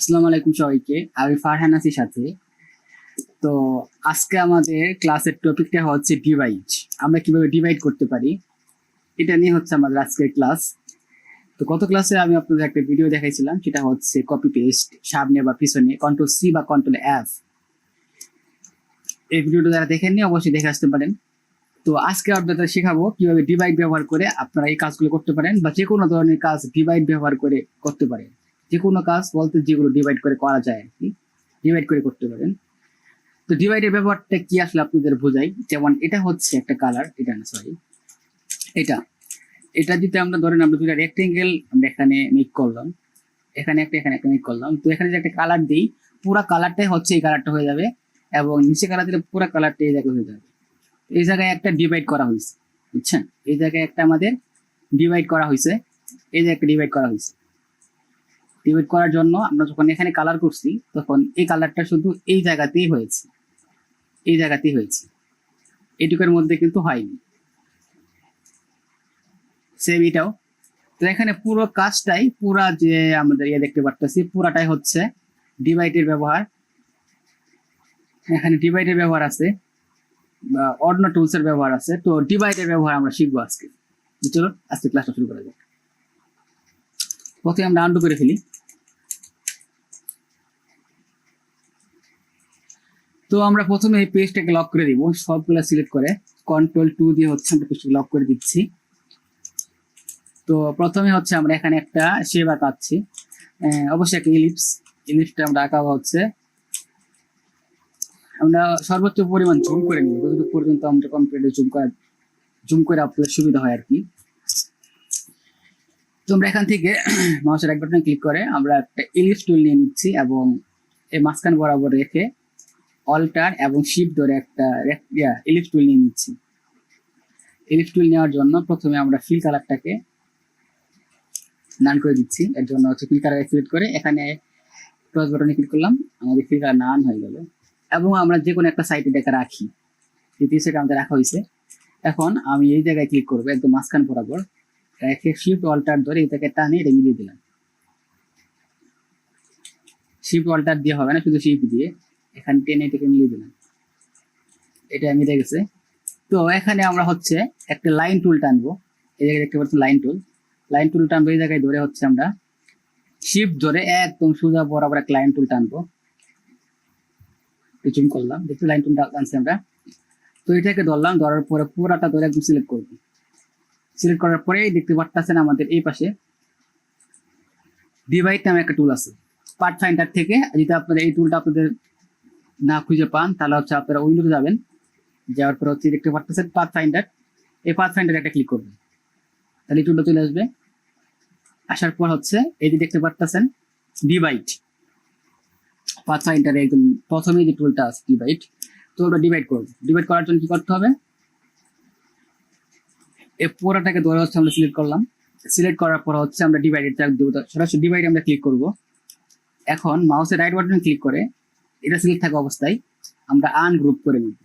আসসালামু আলাইকুম সবাইকে। আমি ফারহান আছির সাথে। তো আজকে আমাদের ক্লাসের টপিকটা হচ্ছে ডিভাইড আমরা কীভাবে ডিভাইড করতে পারি, এটা নিয়ে হচ্ছে আমাদের আজকের ক্লাস। তো গত ক্লাসে আমি আপনাদের একটা ভিডিও দেখাইছিলাম, সেটা হচ্ছে কপি পেস্ট সামনে বা পিছনে কন্ট্রোল সি বা কন্ট্রোল এফ এই ভিডিওটা যারা দেখেননি অবশ্যই দেখে আসতে পারেন। তো আজকে আপনাদের শেখাবো কীভাবে ডিভাইড ব্যবহার করে আপনারা এই কাজগুলো করতে পারেন, বা যে কোনো ধরনের কাজ ডিভাইড ব্যবহার করে করতে পারেন। যে কোনো কাজ বলতে যেগুলো ডিভাইড করে করা যায় আর কি ডিভাইড করে করতে পারেন। তো ডিভাইডের ব্যাপারটা কি আসলে আপনাদের বোঝাই? যেমন এটা হচ্ছে একটা কালার এটা না সরি এটা। এটা যদি আমরা ধরেন আমরা দুটা রেক্টেঙ্গেল আমরা এখানে মেক করলাম, এখানে একটা এখানে একটা মেক করলাম। তো এখানে যে একটা কালার দিই, পুরো কালারটাই হচ্ছে এই কালারটা হয়ে যাবে এবং নিচে কালার দিলে পুরো কালারটা এই জায়গায় হয়ে যাবে। এই জায়গায় একটা ডিভাইড করা হয়েছে, বুঝছেন? এই জায়গায় একটা আমাদের ডিভাইড করা হয়েছে, এই জায়গায় একটা ডিভাইড করা হয়েছে। ডিভাইড করার জন্য আমরা যখন এখানে কালার করছি, তখন এই কালারটা শুধু এই জায়গাতেই হয়েছে। এই জায়গাতেই হয়েছে। এটুকের মধ্যে কিন্তু হয়নি। সেম এটাও তো এখানে পুরো কাজটাই, পুরা যে আমাদের ইয়ে দেখতে পারতেছি, পুরাটাই হচ্ছে ডিভাইডের ব্যবহার। এখানে ডিভাইডের ব্যবহার আছে, বা অন্য টুলসের ব্যবহার আছে। তো ডিভাইডের ব্যবহার আমরা শিখব আজকে। চলো আজকে ক্লাসটা শুরু করা যাক। প্রথমে আমরা আন্ডু করে ফেলি। তো আমরা প্রথমে এই পেজটাকে লক করে দিব, সবগুলো সিলেক্ট করে। কন্ট্রোল টু দিয়ে হচ্ছে আমরা পেজটাকে লক করে দিচ্ছি। তো প্রথমে হচ্ছে আমরা এখানে একটা শেপ আঁকাচ্ছি অবশ্যই একটা ইলিপস ইলিপসটা আমরা আঁকা হচ্ছে। আমরা সর্বোচ্চ পরিমাণ জুম করে নিই যতটুকু পর্যন্ত আমরা কম্পিউটারে জুম করা জুম করে আপনাদের সুবিধা হয় আর কি। তোমরা এখান থেকে মাউসের এক বাটনে ক্লিক করে আমরা একটা ইলিপস টুল নিয়ে নিচ্ছি এবং এই মাঝখান বরাবর রেখে অল্টার এবং শিপ ধরে একটা ইলিপস টুল নিয়ে নিচ্ছি। ইলিপস টুল নেওয়ার জন্য প্রথমে আমরা ফিল কালারটাকে নান করে দিচ্ছি। এর জন্য হচ্ছে ফিল কালার সিলেক্ট করে এখানে ক্রস বাটনে ক্লিক করলাম, আমাদের ফিল কালার নান হয়ে গেল। এবং আমরা যে কোনো একটা সাইটে দেখা রাখি। দ্বিতীয় সেটা আমাদের রাখা হয়েছে। এখন আমি এই জায়গায় ক্লিক করব, একদম মাঝখান বরাবর। রেখে শিফট অল্টার ধরে এটাকে টানে, এটা মিলিয়ে দিলাম। শিফট অল্টার দিয়ে হবে না, শুধু শিফট দিয়ে। এখানে টেনে এটাকে মিলিয়ে দিলাম। এটা মিলে গেছে। তো এখানে আমরা হচ্ছে একটা লাইন টুল টানবো। এই জায়গায় দেখতে পাচ্ছি লাইন টুল লাইন টুল টানবো, এই জায়গায় ধরে হচ্ছে আমরা শিফট ধরে একদম সোজা বরাবর একটা লাইন টুল টানবো। জুম করলাম, দেখতে লাইন টুল টানছি আমরা। তো এটাকে ধরলাম, ধরার পরে পুরাটা ধরে একদম সিলেক্ট করব। সিলেক্ট করার পরেই দেখতে পারতেছেন আমাদের এই পাশে। ডিভাইড নামে একটা টুল আছে। পার্ট ফাইন্ডার থেকে যদি আপনারা এই টুলটা আপনাদের না খুঁজে পান, তাহলে হচ্ছে আপনারা উইন্ডোতে যাবেন। যাওয়ার পর হচ্ছে দেখতে পারতেছেন পার্ট ফাইন্ডার এই পার্ট ফাইন্ডার একটা ক্লিক করবেন। তাহলে টুলটা চলে আসবে। আসার পর হচ্ছে এই যে দেখতে পারতেছেন ডিভাইড পার্ট ফাইন্ডারে একদম প্রথমে যে টুলটা আছে ডিভাইড তো ওটা ডিভাইড করব। ডিভাইড করার জন্য কি করতে হবে? এই পুরোটাকে ধরে হচ্ছে আমরা সিলেক্ট করলাম। সিলেক্ট করার পর হচ্ছে আমরা ডিভাইডেড ট্যাগ দেবো। সরাসরি ডিভাইড আমরা ক্লিক করব। এখন মাউসের রাইট বাটনে ক্লিক করে এটা সিলেক্ট থাকা অবস্থায় আমরা আনগ্রুপ করে নিব।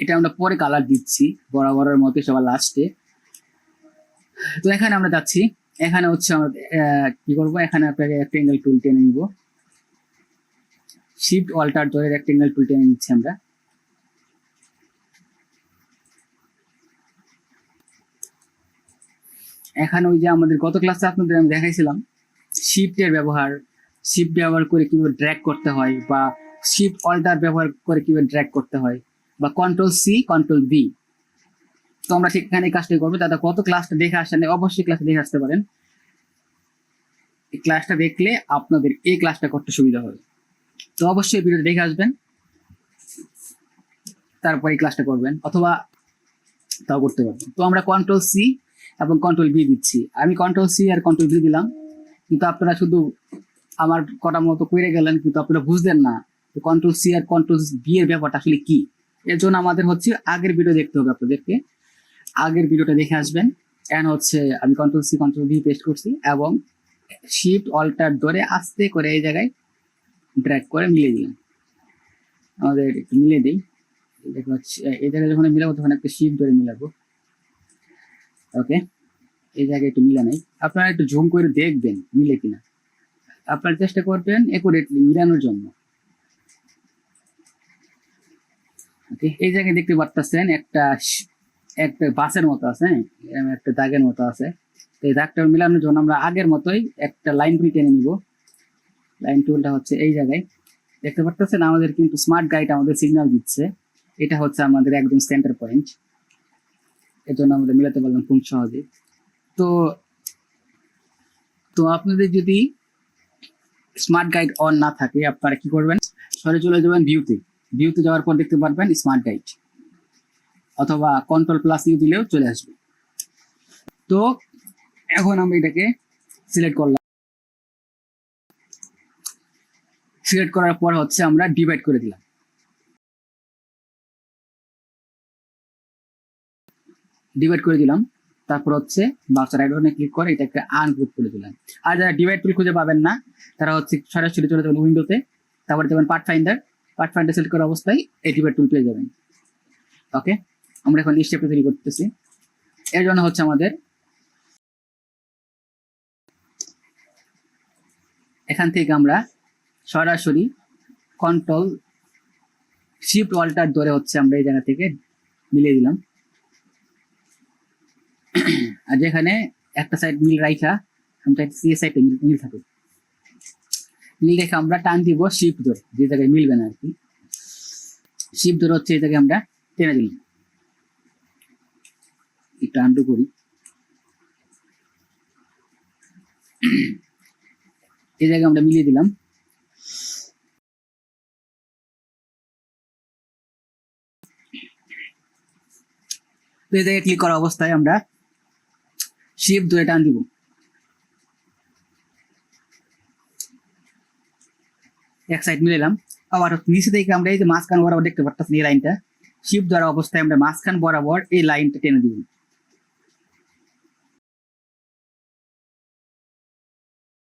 এটা আমরা পরে কালার দিচ্ছি, বরাবরের মতো সবার লাস্টে তো এখানে আমরা যাচ্ছি। এখানে হচ্ছে আমরা কি করব? এখানে আপনাকে একটা অ্যাঙ্গেল টুল টেনে নিব। শিফট অল্টার ধরে রেক্টেঙ্গেল টুল টেনে নিচ্ছি আমরা। এখানে ওই যে আমাদের গত ক্লাসে আপনাদের আমি দেখাইছিলাম শিফটের ব্যবহার শিফট ব্যবহার করে কীভাবে ড্র্যাগ করতে হয় বা শিফট অল্টার ব্যবহার করে কীভাবে ড্র্যাগ করতে হয় বা কন্ট্রোল সি কন্ট্রোল বি তো আমরা সেখানে কাজটা করব। দাদা কত ক্লাসটা দেখে আসেন অবশ্যই ক্লাসটা দেখে আসতে পারেন। এই ক্লাসটা দেখলে আপনাদের এই ক্লাসটা করতে সুবিধা হবে। তো অবশ্যই ভিডিওটা দেখে আসবেন। তারপর ক্লাসটা করবেন, অথবা তাও করতে পারবেন। তো আমরা কন্ট্রোল সি এবং কন্ট্রোল বি দিচ্ছি। আমি কন্ট্রোল সি আর কন্ট্রোল বি দিলাম, কিন্তু আপনারা শুধু আমার কটা মতো করে গেলেন, কিন্তু আপনারা বুঝলেন না কন্ট্রোল সি আর কন্ট্রোল বি এর ব্যাপারটা আসলে কি। এর জন্য আমাদের হচ্ছে আগের ভিডিও দেখতে হবে আপনাদেরকে। আগের ভিডিওটা দেখে আসবেন এন্ড হচ্ছে আমি control C control B paste করছি, এবং শিফট অল্টার ধরে আস্তে করে এই জায়গায় ড্র্যাগ করে মিলিয়ে দিলাম। আমাদের একটু মিলিয়ে দিই। পাচ্ছি এই জায়গায় যখন মিলাবো তখন একটা শিফট ধরে মিলাবো। ওকে এই জায়গায় একটু মিলে নেই। আপনারা একটু জুম করে দেখবেন মিলে কিনা। আপনারা চেষ্টা করবেন একুরেটলি মিলানোর জন্য। ওকে এই জায়গায় দেখতে পারতেছেন একটা একটা বাসের মতো আছে হ্যাঁ? একটা দাগের মতো আছে। তো এই দাগটা মিলানোর জন্য আমরা আগের মতোই একটা লাইন টুল টেনে নিব। লাইন টুলটা হচ্ছে এই জায়গায়। দেখতে পারতেছেন আমাদের কিন্তু স্মার্ট গাইড আমাদের সিগন্যাল দিচ্ছে। এটা হচ্ছে আমাদের একদম সেন্টার পয়েন্ট এর জন্য আমাদের মিলাতে পারলাম খুব সহজে। তো তো আপনাদের যদি স্মার্ট গাইড অন না থাকে, আপনারা কি করবেন? সরে চলে যাবেন ভিউতে ভিউতে যাওয়ার পর দেখতে পারবেন স্মার্ট গাইড অথবা কন্ট্রোল প্লাস ইউ দিলেও চলে আসবে। তো, এখন আমরা এটাকে সিলেক্ট করলাম। সিলেক্ট করার পর হচ্ছে আমরা ডিভাইড করে দিলাম। ডিভাইড করে দিলাম। তারপর হচ্ছে বাউচার রাইট ক্লিক করে এটাকে আনগ্রুপ করে দিলাম। আর যারা ডিভাইড টুল খুঁজে পাবেন না, তারা হচ্ছে সরাসরি চলে যাবেন উইন্ডোতে তারপরে দেবেন part finder part finder select করা অবস্থায় এই ডিভাইড টুল পেয়ে যাবেন। ওকে আমরা এখন স্টেপটা তৈরি করতেছি। এর জন্য হচ্ছে আমাদের এখান থেকে আমরা সরাসরি কন্ট্রোল শিফট অল্টার ধরে হচ্ছে আমরা এই জায়গা থেকে মিলিয়ে দিলাম। আর যেখানে একটা সাইড মিল রাইখা, আমরা সি সাইডে মিল থাকে মিল রেখে আমরা টান দিব শিফট ধরে, যে জায়গায় মিলবে না আর কি। শিফট ধরে হচ্ছে এই জায়গায় আমরা টেনে দিলাম। একটু আন্ডু করি। এই জায়গায় আমরা মিলিয়ে দিলাম। তো এই জায়গায় ক্লিক করা অবস্থায় আমরা শিফট ধরে টান দিব। এক সাইড মিলালাম আবার নিচে থেকে আমরা এই যে মাঝখান বরাবর দেখতে পারতেছি এই লাইনটা। শিফট ধরা অবস্থায় আমরা মাঝখান বরাবর এই লাইনটা টেনে দিব।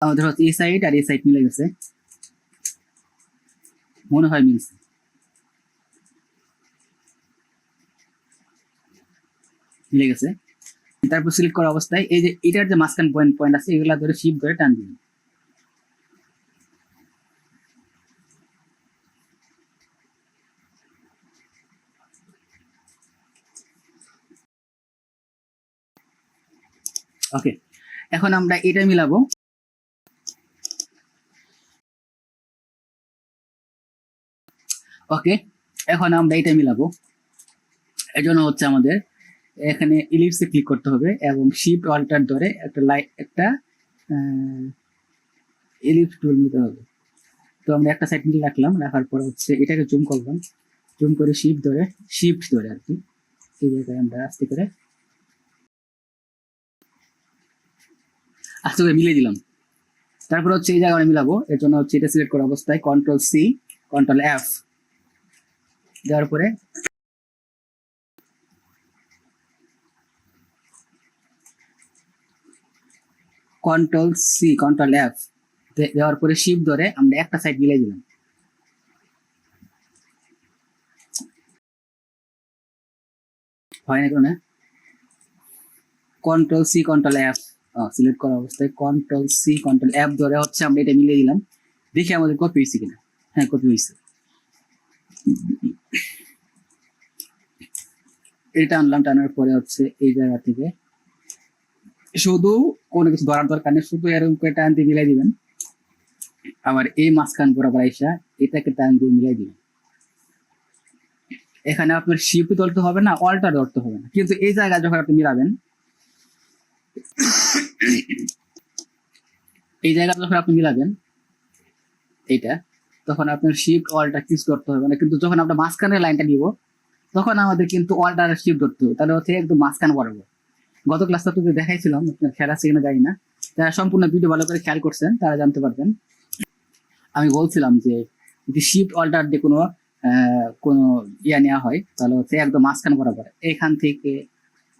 আমাদের হচ্ছে এই সাইড আর এই সাইড মিলে গেছে। মনে হয় মিলছে। মিলে গেছে। তারপর সিলেক্ট করা অবস্থায় এই যে এটার যে মাঝখান পয়েন্ট পয়েন্ট আছে, এগুলা ধরে শিপ ধরে টান দিন। ওকে এখন আমরা এটা মিলাবো। ওকে এখন আমরা এটা মিলাবো। এর জন্য হচ্ছে আমাদের এখানে ইলিপসে ক্লিক করতে হবে এবং শিফট অল্টার ধরে একটা লাইট একটা ইলিপস টুল নিতে হবে। তো আমরা একটা সাইড মিলে রাখলাম, রাখার পর হচ্ছে এটাকে জুম করলাম। জুম করে শিফট ধরে শিফট ধরে আর কি। এই জায়গায় আমরা আস্তে করে আস্তে করে মিলে দিলাম। তারপর হচ্ছে এই জায়গায় মিলাবো। এর জন্য হচ্ছে এটা সিলেক্ট করা অবস্থায় কন্ট্রোল সি কন্ট্রোল এফ দেওয়ার পরে কন্ট্রোল সি কন্ট্রোল এফ দেওয়ার পরে শিপ ধরে আমরা একটা সাইড মিলে দিলাম। হয় না কেন? Control C control F select করা অবস্থায় কন্ট্রোল সি কন্ট্রোল এফ ধরে হচ্ছে আমরা এটা মিলিয়ে দিলাম। দেখি আমাদের কপি হয়েছে কিনা। হ্যাঁ কপি হয়েছে। এটা আনলাম, টানার পরে হচ্ছে এই জায়গা থেকে শুধু কোনো কিছু ধরার দরকার নেই, শুধু এরকম করে টান দিয়ে মিলাই দিবেন। আবার এই মাঝখান বরাবর আইসা এটাকে টান দিয়ে মিলাই দিবেন। এখানে আপনার শিপ ধরতে হবে না, অল্টার ধরতে হবে না। কিন্তু এই জায়গায় যখন আপনি মিলাবেন, এই জায়গা যখন আপনি মিলাবেন, এইটা, তখন আপনার শিফট অল্টার কিস করতে হবে না। কিন্তু যখন আমরা মাঝখানের লাইনটা নিব, তখন আমাদের কিন্তু অল্টার শিফট ধরতে হবে। তাহলে হচ্ছে একদম মাঝখান বরাবর। গত ক্লাসটা তোকে দেখাইছিলাম, আপনার খেয়াল আছে কিনা না। যারা সম্পূর্ণ ভিডিও ভালো করে খেয়াল করছেন, তারা জানতে পারবেন। আমি বলছিলাম যে, যদি শিফট অল্টার দিয়ে কোনো কোনো ইয়া নেওয়া হয়, তাহলে হচ্ছে একদম মাঝখান বরাবর এখান থেকে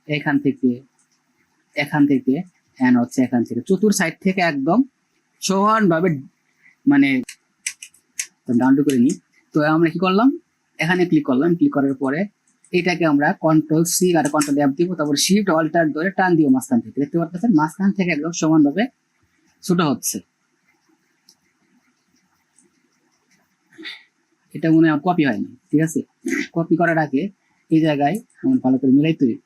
এখান থেকে এখান থেকে অ্যান্ড হচ্ছে এখান থেকে। চতুর সাইড থেকে একদম সমানভাবে মানে ডাউন করে নিই। তো আমরা কি করলাম? এখানে ক্লিক করলাম। ক্লিক করার পরে এটাকে আমরা কন্ট্রোল সি আর কন্ট্রোল এফ দিব তারপর শিফট অল্টার ধরে টান দিব মাঝখান থেকে। দেখতে পাচ্ছেন মাঝখান থেকে একদম সমানভাবে ছোট হচ্ছে। এটা মনে হয় কপি হয়নি, ঠিক আছে? কপি করার আগে এই জায়গায় আমার ভালো করে মিলাই তৈরি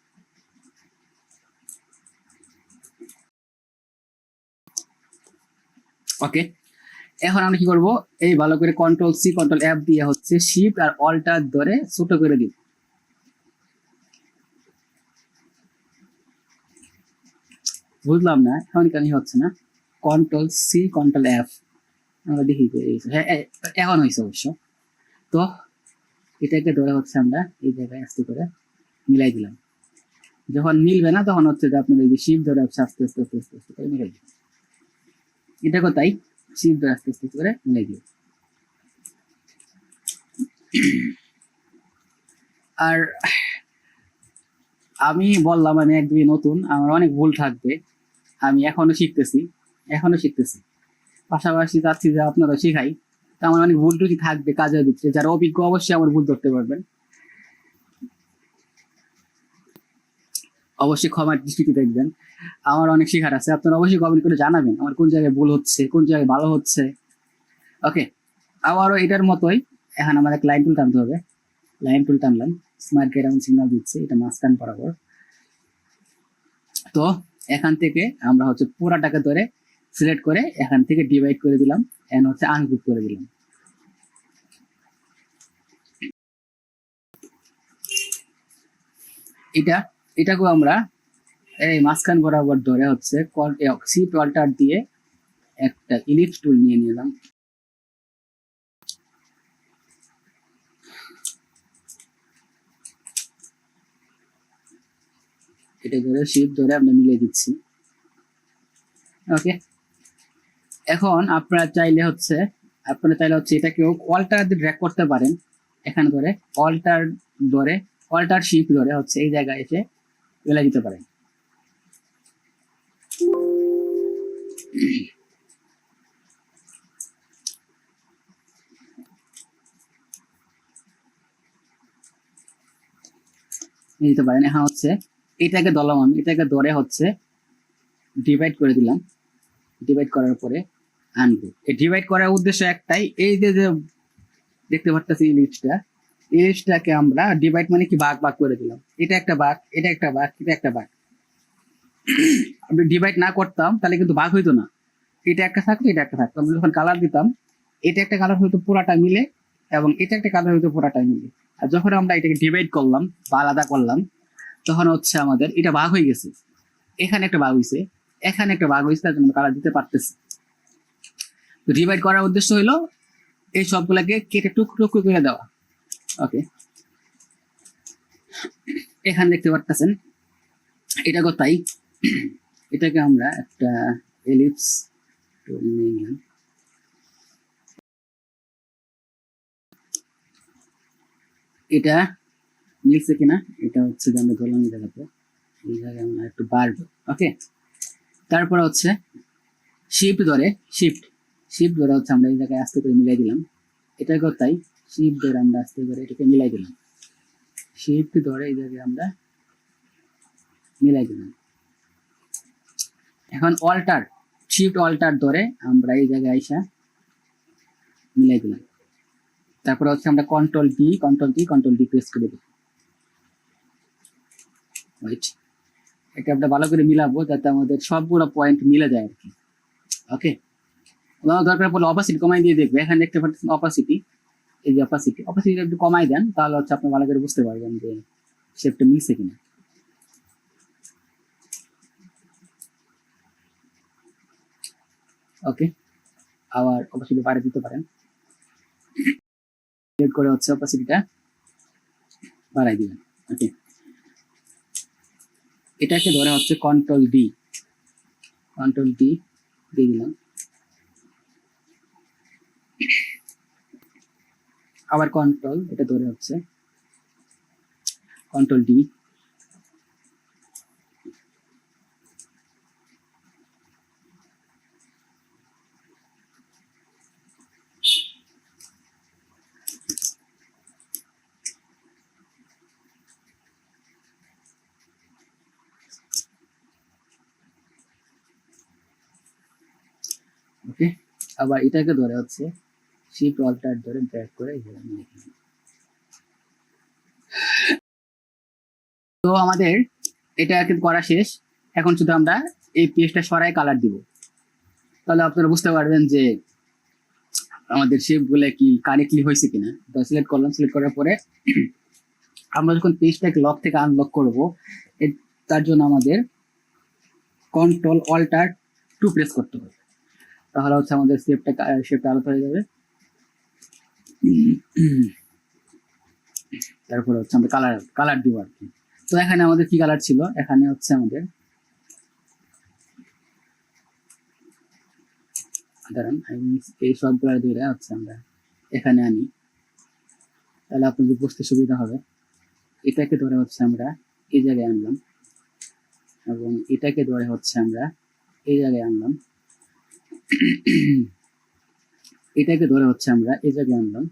ওকে এখন আমরা কি করব? এই ভালো করে কন্ট্রোল সি কন্ট্রোল এফ দিয়ে হচ্ছে শিফট আর অল্টার ধরে ছোট করে দিব। বুঝলাম না এখন কেন হচ্ছে না। কন্ট্রোল সি কন্ট্রোল এফ আমরা দেখি হ্যাঁ এখন হয়েছে অবশ্য। তো এটাকে ধরে হচ্ছে আমরা এই জায়গায় আস্তে করে মিলাই দিলাম। যখন মিলবে না, তখন হচ্ছে যে আপনার এই যে শিপ ধরে হচ্ছে আস্তে আস্তে আস্তে আস্তে আস্তে করে মিলাই দিবেন এটাকেও তাই শিপ ধরে আস্তে আস্তে করে মিলাই দিবেন আর আমি বললাম, আমি একদমই নতুন, আমার অনেক ভুল থাকবে। আমি এখনও শিখতেছি এখনও শিখতেছি। পাশাপাশি চাচ্ছি যে আপনারা শেখাই। তো আমার অনেক ভুল টুটি থাকবে কাজের ভিতরে, যারা অভিজ্ঞ অবশ্যই আমার ভুল ধরতে পারবেন। অবশ্যই ক্ষমার দৃষ্টিতে দেখবেন। আমার অনেক শেখার আছে, আপনারা অবশ্যই কমেন্ট করে জানাবেন আমার কোন জায়গায় ভুল হচ্ছে, কোন জায়গায় ভালো হচ্ছে। ওকে আবারও এটার মতোই, এখন আমাদের লাইন টুল টানতে হবে। লাইন টুল টানলাম স্মার্ট গেট এমন সিগন্যাল দিচ্ছে, এটা মাঝখান বরাবর। তো এখান থেকে আমরা হচ্ছে পুরাটাকে ধরে সিলেক্ট করে এখান থেকে ডিভাইড করে দিলাম এন হচ্ছে আনগ্রুপ করে দিলাম। এটা এটাকে আমরা এই মাঝখান বরাবর ধরে হচ্ছে সিট অল্টার দিয়ে একটা ইলিপস টুল নিয়ে নিলাম। এটা ধরে শিপ ধরে আমরা মিলিয়ে দিচ্ছি। ওকে এখন আপনারা চাইলে হচ্ছে, আপনারা চাইলে হচ্ছে এটাকেও অল্টার দিয়ে ড্র্যাগ করতে পারেন। এখানে ধরে অল্টার ধরে অল্টার শিপ ধরে হচ্ছে এই জায়গায় এসে ফেলে দিতে পারেন। নিয়ে দিতে পারেন। এখন হচ্ছে এটাকে ধরলাম আমি, এটাকে ধরে হচ্ছে ডিভাইড করে দিলাম। ডিভাইড করার পরে আনব এই ডিভাইড করার উদ্দেশ্য একটাই, এই যে যে দেখতে পারতেছি ইলিপসটা ইলিপসটাকে আমরা ডিভাইড মানে কি ভাগ ভাগ করে দিলাম। এটা একটা ভাগ, এটা একটা ভাগ, এটা একটা ভাগ। আমি ডিভাইড না করতাম, তাহলে কিন্তু ভাগ হইতো না। এটা একটা থাকতো এটা একটা থাকতো। আমি যখন কালার দিতাম, এটা একটা কালার হয়তো পুরাটা মিলে, এবং এটা একটা কালার হয়তো পুরাটা মিলে। আর যখন আমরা এটাকে ডিভাইড করলাম বা আলাদা করলাম তখন হচ্ছে আমাদের এটা ভাগ হয়ে গেছে। এখানে একটা বাঘ হয়েছে এখানে একটা ভাগ হয়েছে তার জন্য কালার দিতে পারতেছি। ডিভাইড করার উদ্দেশ্য হলো এই সবগুলোকে কেটে টুকরো টুকরো করে দেওয়া। ওকে এখানে দেখতে পারতেছেন, এটা তাই? এটাকে আমরা একটা এলিপস নিলাম। এটা মিলছে কিনা, এটা হচ্ছে যে আমরা ধরলাম এই জায়গাতে এই জায়গায় আমরা একটু বাড়বে, ওকে? তারপরে হচ্ছে শিফট ধরে শিফট শিফট ধরে হচ্ছে আমরা এই জায়গায় আস্তে করে মিলাই দিলাম। এটাকেও তাই? শিফট ধরে আমরা আস্তে করে এটাকে মিলাই দিলাম। শিফট ধরে এই জায়গায় আমরা মিলাই দিলাম। এখন অল্টার শিফট অল্টার ধরে আমরা এই জায়গায় আইসা মিলাই দিলাম। তারপরে হচ্ছে আমরা control D control D control D press করে দেবো। রাইট এটা আমরা ভালো করে মিলাবো যাতে আমাদের সবগুলো পয়েন্ট মিলে যায় আর কি। ওকে দরকার পড়লে অপাসিটি কমাই দিয়ে দেখবে। এখানে দেখতে পাচ্ছেন অপাসিটি এই যে অপাসিটি অপাসিটি একটু কমাই দেন, তাহলে হচ্ছে আপনি ভালো করে বুঝতে পারবেন যে শেপটা মিলছে কিনা। ওকে আবার অপাসিটি বাড়িয়ে দিতে পারেন। করে হচ্ছে অপাসিটিটা বাড়াই দিবেন। ওকে এটাকে ধরে হচ্ছে কন্ট্রোল ডি কন্ট্রোল ডি দিয়ে দিলাম। আবার কন্ট্রোল এটা ধরে হচ্ছে কন্ট্রোল ডি ওকে আবার এটাকে ধরে হচ্ছে শিফট অল্টার ধরে ড্র্যাগ করে নিয়ে আসলাম। তো আমাদের এটা করা শেষ। এখন শুধু আমরা এই পেজটা সরাই কালার দিব। তাহলে আপনারা বুঝতে পারবেন যে আমাদের শেপগুলো কি কারেক্টলি হয়েছে কিনা। তো সিলেক্ট করলাম সিলেক্ট করার পরে আমরা যখন পেজটাকে লক থেকে আনলক করব তার জন্য আমাদের কন্ট্রোল অল্টার টু প্রেস করতে হবে। তাহলে হচ্ছে আমাদের শেপটা শেপটা আলাদা হয়ে যাবে। তারপরে হচ্ছে আমরা কালার কালার দিব আর কি। তো এখানে আমাদের কি কালার ছিল? এখানে হচ্ছে আমাদের এই সবগুলো দিয়ে হচ্ছে আমরা এখানে আনি। তাহলে আপনাদের বুঝতে সুবিধা হবে। এটাকে ধরে হচ্ছে আমরা এই জায়গায় আনলাম। এবং এটাকে ধরে হচ্ছে আমরা এই জায়গায় আনলাম। এটাকে ধরে হচ্ছে আমরা এই জায়গায় আনলাম।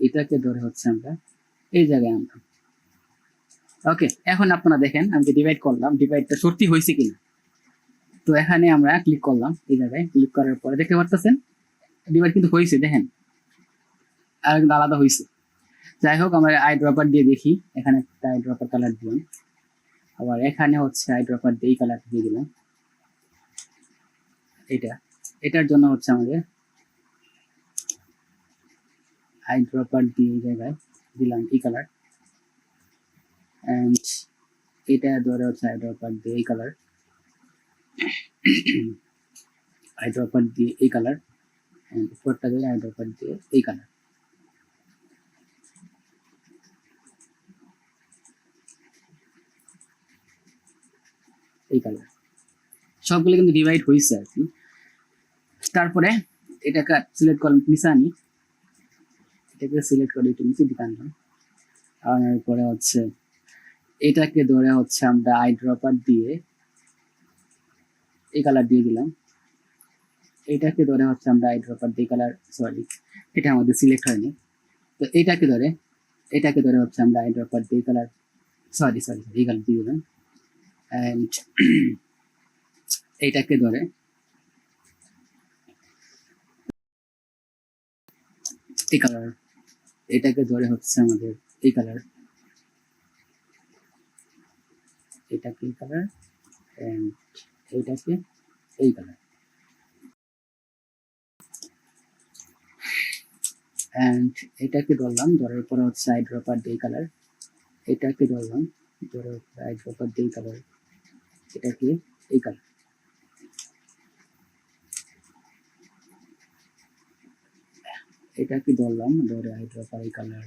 এটাকে ধরে হচ্ছে আমরা এই জায়গায় আনলাম। ওকে এখন আপনারা দেখেন, আমি ডিভাইড করলাম ডিভাইডটা সত্যি হয়েছে কিনা? তো এখানে আমরা ক্লিক করলাম, এই জায়গায় ক্লিক করার পরে দেখতে পারতেছেন? ডিভাইড কিন্তু হয়েছে, দেখেন। আর কিন্তু আলাদা হয়েছে। যাই হোক, আমরা আই ড্রপার দিয়ে দেখি। এখানে একটা আই ড্রপার কালার দিলাম। আবার এখানে হচ্ছে আই ড্রপার দিয়ে কালার দিয়ে দিলাম। এটা এটার জন্য হচ্ছে আমাদের আই ড্রপার দিয়ে এই জায়গায় দিলাম এই কালার অ্যান্ড এটা ধরে হচ্ছে আই ড্রপার দিয়ে এই কালার আই ড্রপার দিয়ে এই কালার অ্যান্ড উপরটা দিয়ে আই ড্রপার দিয়ে এই কালার এই কালার সবগুলো কিন্তু ডিভাইড হয়েছে আর কি। তারপরে এটাকে সিলেক্ট করলাম নিচে আনি এটাকে সিলেক্ট করে একটু নিচে দিকে আনলাম। আনার পরে হচ্ছে এটাকে ধরে হচ্ছে আমরা আই ড্রপার দিয়ে এই কালার দিয়ে দিলাম। এটাকে ধরে হচ্ছে আমরা আই ড্রপার দিয়ে কালার সরি এটা আমাদের সিলেক্ট হয়নি। তো এটাকে ধরে এটাকে ধরে হচ্ছে আমরা আই ড্রপার দিয়ে কালার সরি সরি এই কালার দিয়ে দিলাম। অ্যান্ড এইটাকে ধরে। এই কালার এটাকে ধরে হচ্ছে আমাদের এই কালার এটাকে এই কালার এইটাকে এই কালার এন্ড এটাকে ধরলাম, ধরার পরে হচ্ছে আই ড্রপার দিয়ে কালার এটাকে ধরলাম, ধরে হচ্ছে আই ড্রপার দিয়ে কালার এটাকে এই কালার এটাকে ধরলাম? ধরে আই ড্রপার এই কালার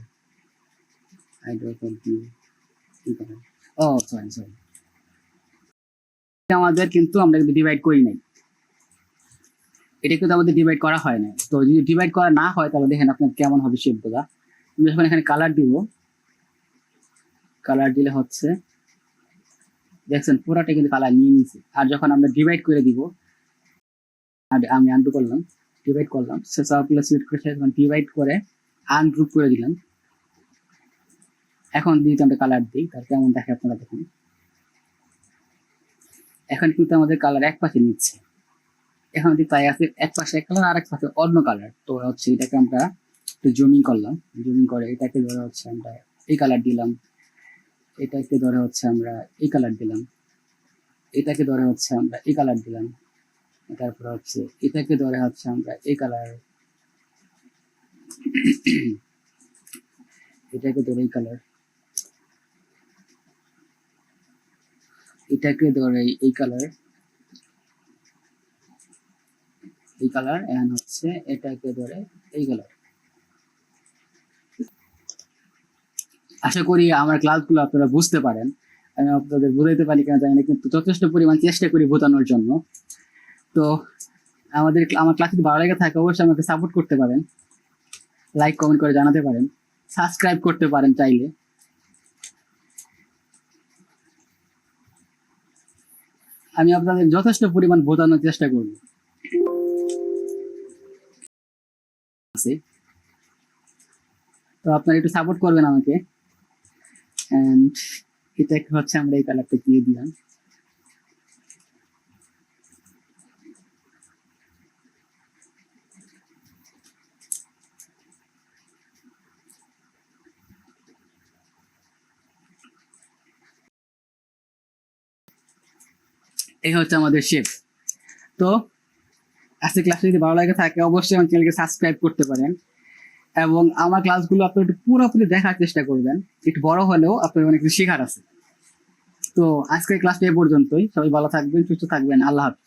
আই ড্রপার দিয়ে এই কালার ও সরি সরি আমাদের কিন্তু আমরা কিন্তু ডিভাইড করি নাই। এটা কিন্তু আমাদের ডিভাইড করা হয় না তো যদি ডিভাইড করা না হয়, তাহলে দেখেন আপনার কেমন হবে শেপগুলা আমি যখন এখানে কালার দিব। কালার দিলে হচ্ছে, দেখছেন পুরাটা কিন্তু কালার নিয়ে নিছে। আর যখন আমরা ডিভাইড করে দিব, আমি আন্ডু করলাম। ডিভাইড করলাম। সবগুলো সিলেক্ট করে যখন ডিভাইড করে আনগ্রুপ করে দিলাম। এখন যদি আমরা কালার দিই তার কেমন দেখে আপনারা দেখুন। এখন কিন্তু আমাদের কালার এক পাশে নিচ্ছে। এখন যদি তাই আছে এক পাশে এক কালার আর এক পাশে অন্য কালার তো হচ্ছে এটাকে আমরা একটু জুমিং করলাম। জুমিং করে এটাকে ধরে হচ্ছে আমরা এই কালার দিলাম। এটাকে ধরে হচ্ছে আমরা এই কালার দিলাম। এটাকে ধরে হচ্ছে আমরা এই কালার দিলাম। তারপর হচ্ছে এটাকে ধরে হচ্ছে আমরা এই কালার এটাকে ধরে এই কালার এটাকে ধরে এই কালার এই কালার এন্ড হচ্ছে এটাকে ধরে এই কালার আশা করি আমার ক্লাসগুলো আপনারা বুঝতে পারেন। আমি আপনাদের বোঝাইতে পারি কিনা জানি না, কিন্তু যথেষ্ট পরিমাণ চেষ্টা করি বোঝানোর জন্য। তো আমাদের আমার ক্লাস ভালো লেগে থাকে, অবশ্যই আমাকে সাপোর্ট করতে পারেন। লাইক কমেন্ট করে জানাতে পারেন। সাবস্ক্রাইব করতে পারেন চাইলে। আমি আপনাদের যথেষ্ট পরিমাণ বোঝানোর চেষ্টা করব। তো আপনারা একটু সাপোর্ট করবেন আমাকে। এন্ড এটা হচ্ছে আমরা এই কালারটা দিয়ে দিলাম। এই হচ্ছে আমাদের শেপ তো, আজকে ক্লাস যদি ভালো লাগে থাকে, অবশ্যই আমার চ্যানেলকে সাবস্ক্রাইব করতে পারেন। এবং আমার ক্লাসগুলো আপনি একটু পুরোপুরি দেখার চেষ্টা করবেন। একটু বড় হলেও আপনার অনেক কিছু শেখার আছে। তো, আজকের ক্লাসটা এই পর্যন্তই। সবাই ভালো থাকবেন, সুস্থ থাকবেন। আল্লাহ হাফিজ।